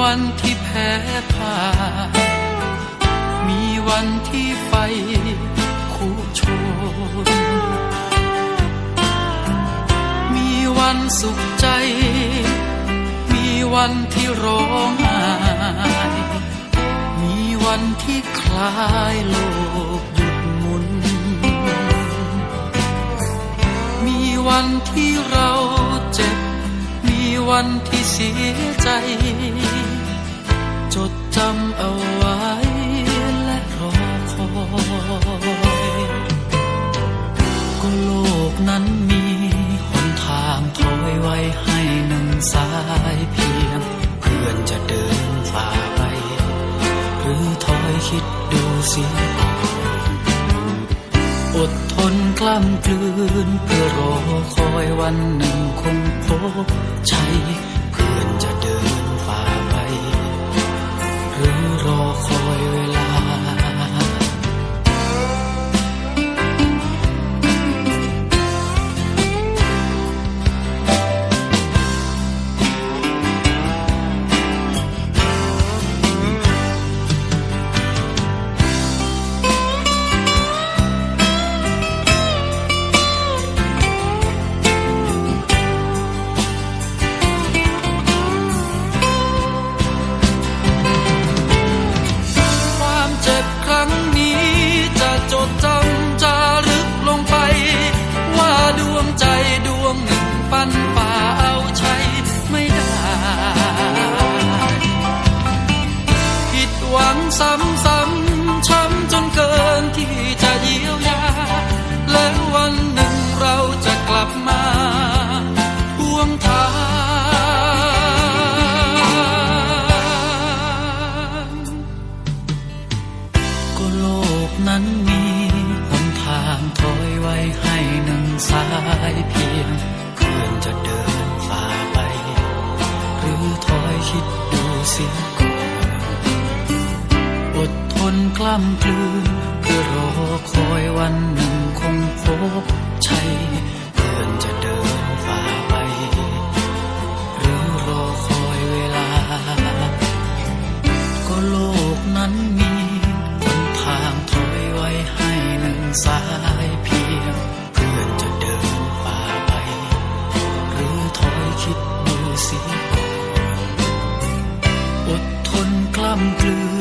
วันที่แพ้ผ่ายมีวันที่ไฟคู่ชน มีวันสุขใจ มีวันที่ร้องไห้มีวันที่คลายโลกหยุดหมุน มีวันที่เราเจ็บ มีวันที่เสียใจ จดจำเอาไว้และรอคอยก็โลกนั้นมีหนทางถอยไว้ให้หนึ่งสายเพียง เพื่อนจะเดินฝ่าไป หรือถอยคิดดูสียก่อดทนกล้ำกลืนเพื่อรอคอยวันหนึ่งคงพบชั นั้นมีหนทางถอยไว้ให้หนึ่งสายเพียงเพื่อนจะเดินฝ่าไป หรือถอยคิดดูเสียก่อนอดทนกล้ำกลืนเพื่อรอคอยวันหนึ่งคงพบใช่เพื่อนจะเดินฝ่าไป หรือรอคอยเวลา ก็โลกนั้นมีหนทางถ สายเพียงเพื่อนจะเดินฝ่าไป หรือถอยคิดดูเสิออดทนกล้ำกลืน